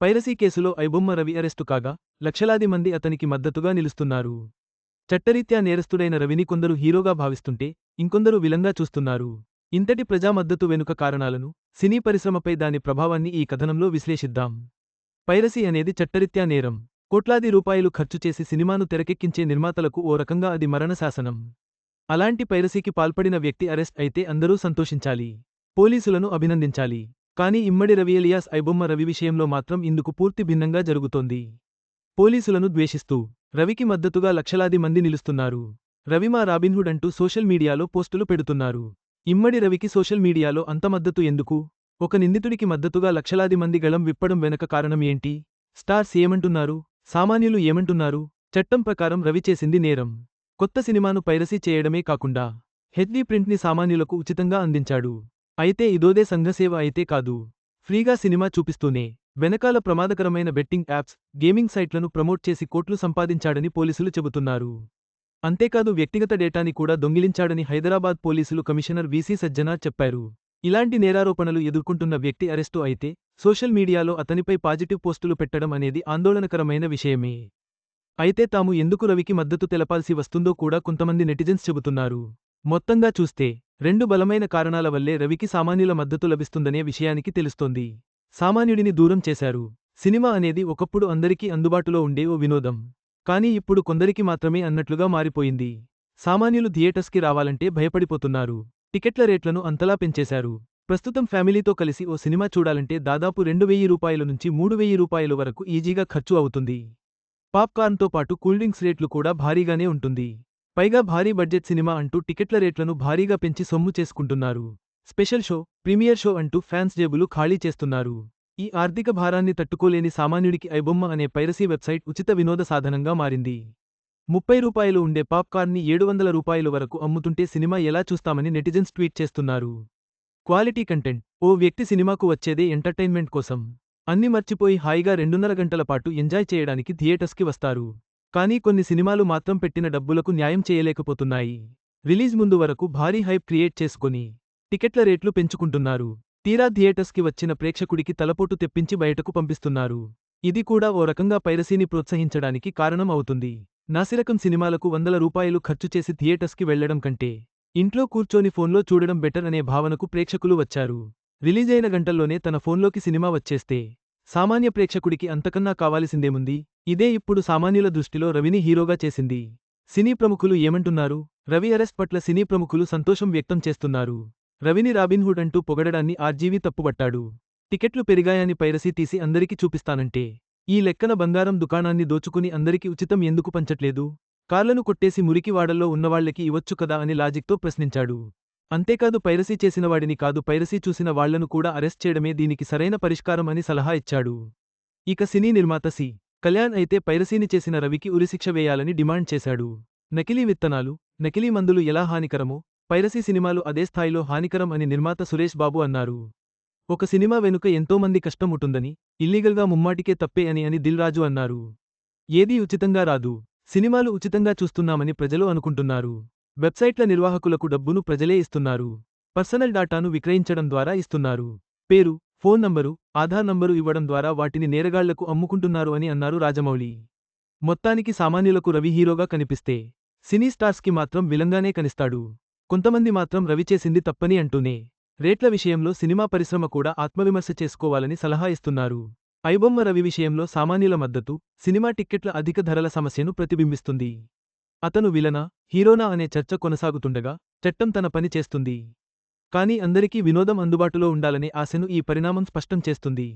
Piracy కేసులో iBomma Ravi arrest కాగా లక్షలాది మంది అతనికి మద్దతుగా నిలుస్తున్నారు. చట్టరీత్యా నేరస్తుడైన రవిని కొందరు హీరోగా భావిస్తుంటే ఇంకొందరు విలంగా చూస్తున్నారు. ఇంతటి ప్రజా మద్దతు వెనుక కారణాలను సినీ పరిశ్రమపై దాని ప్రభావాన్ని ఈ కథనంలో విశ్లేషిద్దాం. పైరసీ అనేది చట్టరీత్యా నేరం. కోట్లాది రూపాయలు ఖర్చు చేసి సినిమాను తెరకెక్కించే నిర్మాతలకు ఓ రకంగా అది మరణశాసనం అలాంటి పైరసీకి పాల్పడిన వ్యక్తి అరెస్ట్ అయితే అందరూ సంతోషించాలి. పోలీసులను అభినందించాలి. కానీ ఇమ్మడి రవియలియాస్ ఐబొమ్మ రవి విషయంలో మాత్రం ఇందుకు పూర్తి భిన్నంగా జరుగుతోంది. పోలీసులను ద్వేషిస్తూ రవికి మద్దతుగా లక్షలాది మంది నిలుస్తున్నారు. రవిమా రాబిన్హుడ్ అంటూ సోషల్ మీడియాలో పోస్టులు పెడుతున్నారు. ఇమ్మడి రవికి సోషల్ మీడియాలో అంత మద్దతు ఎందుకు? ఒక నిందితుడికి మద్దతుగా లక్షలాది మంది గళం విప్పడం వెనక కారణం ఏంటి? స్టార్స్ ఏమంటున్నారు? సామాన్యులు ఏమంటున్నారు? చట్టం ప్రకారం రవి చేసింది నేరం. కొత్త సినిమాను పైరసీ చేయడమే కాకుండా హెచ్డీ ప్రింట్ని సామాన్యులకు ఉచితంగా అందించాడు. అయితే ఇదోదే సంఘసేవ అయితే కాదు. ఫ్రీగా సినిమా చూపిస్తూనే వెనకాల ప్రమాదకరమైన బెట్టింగ్ యాప్స్ గేమింగ్ సైట్లను ప్రమోట్ చేసి కోట్లు సంపాదించాడని పోలీసులు చెబుతున్నారు. అంతేకాదు వ్యక్తిగత డేటాని కూడా దొంగిలించాడని హైదరాబాద్ పోలీసులు కమిషనర్ వీసీ సజ్జనార్ చెప్పారు. ఇలాంటి నేరారోపణలు ఎదుర్కొంటున్న వ్యక్తి అరెస్టు అయితే సోషల్ మీడియాలో అతనిపై పాజిటివ్ పోస్టులు పెట్టడం అనేది ఆందోళనకరమైన విషయమే. అయితే తాము ఎందుకు రవికి మద్దతు తెలపాల్సి వస్తుందో కూడా కొంతమంది నెటిజన్స్ చెబుతున్నారు. మొత్తంగా చూస్తే రెండు బలమైన కారణాల వల్లే రవికి సామాన్యుల మద్దతు లభిస్తుందనే విషయానికి తెలుస్తోంది. సామాన్యుడిని దూరం చేశారు. సినిమా అనేది ఒకప్పుడు అందరికీ అందుబాటులో ఉండే ఓ వినోదం. కానీ ఇప్పుడు కొందరికి మాత్రమే అన్నట్లుగా మారిపోయింది. సామాన్యులు థియేటర్స్కి రావాలంటే భయపడిపోతున్నారు. టికెట్ల రేట్లను అంతలా పెంచేశారు. ప్రస్తుతం ఫ్యామిలీతో కలిసి ఓ సినిమా చూడాలంటే దాదాపు రెండు వెయ్యి రూపాయల నుంచి మూడు వెయ్యి రూపాయల వరకు ఈజీగా ఖర్చు అవుతుంది. పాప్కార్న్తో పాటు కూల్డ్రింక్స్ రేట్లు కూడా భారీగానే ఉంటుంది. పైగా భారీ బడ్జెట్ సినిమా అంటూ టికెట్ల రేట్లను భారీగా పెంచి సొమ్ము చేసుకుంటున్నారు. స్పెషల్ షో ప్రీమియర్ షో అంటూ ఫ్యాన్స్ జేబులు ఖాళీ చేస్తున్నారు. ఈ ఆర్థిక భారాన్ని తట్టుకోలేని సామాన్యుడికి ఐబొమ్మ అనే పైరసీ వెబ్సైట్ ఉచిత వినోద సాధనంగా మారింది. ముప్పై రూపాయలు ఉండే పాప్కార్న్ని ఏడు వందల రూపాయల వరకు అమ్ముతుంటే సినిమా ఎలా చూస్తామని నెటిజన్స్ ట్వీట్ చేస్తున్నారు. క్వాలిటీ కంటెంట్ ఓ వ్యక్తి సినిమాకు వచ్చేదే ఎంటర్టైన్మెంట్ కోసం. అన్ని మర్చిపోయి హాయిగా రెండున్నర గంటల పాటు ఎంజాయ్ చేయడానికి థియేటర్స్కి వస్తారు. కానీ కొన్ని సినిమాలు మాత్రం పెట్టిన డబ్బులకు న్యాయం చేయలేకపోతున్నాయి. రిలీజ్ ముందు వరకు భారీ హైప్ క్రియేట్ చేసుకొని టికెట్ల రేట్లు పెంచుకుంటున్నారు. తీరా థియేటర్స్కి వచ్చిన ప్రేక్షకుడికి తలపోటు తెప్పించి బయటకు పంపిస్తున్నారు. ఇది కూడా ఓ రకంగా పైరసీని ప్రోత్సహించడానికి కారణం అవుతుంది. నాసిరకం సినిమాలకు వందల రూపాయలు ఖర్చు చేసి థియేటర్స్కి వెళ్ళడం కంటే ఇంట్లో కూర్చొని ఫోన్లో చూడడం బెటర్ అనే భావనకు ప్రేక్షకులు వచ్చారు. రిలీజైన గంటల్లోనే తన ఫోన్లోకి సినిమా వచ్చేస్తే సామాన్య ప్రేక్షకుడికి అంతకన్నా కావాల్సిందేముంది? ఇదే ఇప్పుడు సామాన్యుల దృష్టిలో రవిని హీరోగా చేసింది. సినీ ప్రముఖులు ఏమంటున్నారు? రవి అరెస్ట్ పట్ల సినీ ప్రముఖులు సంతోషం వ్యక్తం చేస్తున్నారు. రవిని రాబిన్హుడ్ అంటూ పొగడడాన్ని ఆర్జీవి తప్పుపట్టాడు టికెట్లు పెరిగాయని పైరసీ తీసి అందరికీ చూపిస్తానంటే. ఈ లెక్కన బంగారం దుకాణాన్ని దోచుకుని అందరికీ ఉచితం ఎందుకు పంచట్లేదు? కార్లను కొట్టేసి మురికివాడల్లో ఉన్నవాళ్ళకి ఇవ్వచ్చు కదా అని లాజిక్తో ప్రశ్నించాడు. అంతేకాదు పైరసీ చేసినవాడిని కాదు పైరసీ చూసిన వాళ్ళను కూడా అరెస్ట్ చేయడమే దీనికి సరైన పరిష్కారం అని సలహా ఇచ్చాడు. ఇక సినీ నిర్మాత సి. కళ్యాణ్ అయితే పైరసీని చేసిన రవికి ఉరిశిక్ష వేయాలని డిమాండ్ చేశాడు. నకిలీ విత్తనాలు నకిలీ మందులు ఎలా హానికరమో పైరసీ సినిమాలు అదే స్థాయిలో హానికరం అని నిర్మాత సురేష్ బాబు అన్నారు. ఒక సినిమా వెనుక ఎంతోమంది కష్టం ఉంటుందని ఇల్లీగల్గా ముమ్మాటికే తప్పే అని అని దిల్ రాజు అన్నారు. ఏదీ ఉచితంగా రాదు సినిమాలు ఉచితంగా చూస్తున్నామని ప్రజలు అనుకుంటున్నారు. వెబ్సైట్ల నిర్వాహకులకు డబ్బును ప్రజలే ఇస్తున్నారు. పర్సనల్ డాటాను విక్రయించడం ద్వారా ఇస్తున్నారు. పేరు ఫోన్ నంబరు ఆధార్ నంబరు ఇవ్వడం ద్వారా వాటిని నేరగాళ్ళకు అమ్ముకుంటున్నారు అని అన్నారు రాజమౌళి. మొత్తానికి సామాన్యులకు రవి హీరోగా కనిపిస్తే సినీ స్టార్స్కి మాత్రం విలంగానే కనిస్తాడు. కొంతమంది మాత్రం రవి చేసింది తప్పని అంటూనే రేట్ల విషయంలో సినిమా పరిశ్రమ కూడా ఆత్మవిమర్శ చేసుకోవాలని సలహా ఇస్తున్నారు. ఐబొమ్మ రవి విషయంలో సామాన్యుల మద్దతు సినిమా టిక్కెట్ల అధిక ధరల సమస్యను ప్రతిబింబిస్తుంది. అతను విలనా హీరోనా అనే చర్చ కొనసాగుతుండగా చట్టం తన పని చేస్తుంది. కానీ అందరికీ వినోదం అందుబాటులో ఉండాలనే ఆశను ఈ పరిణామం స్పష్టం చేస్తుంది.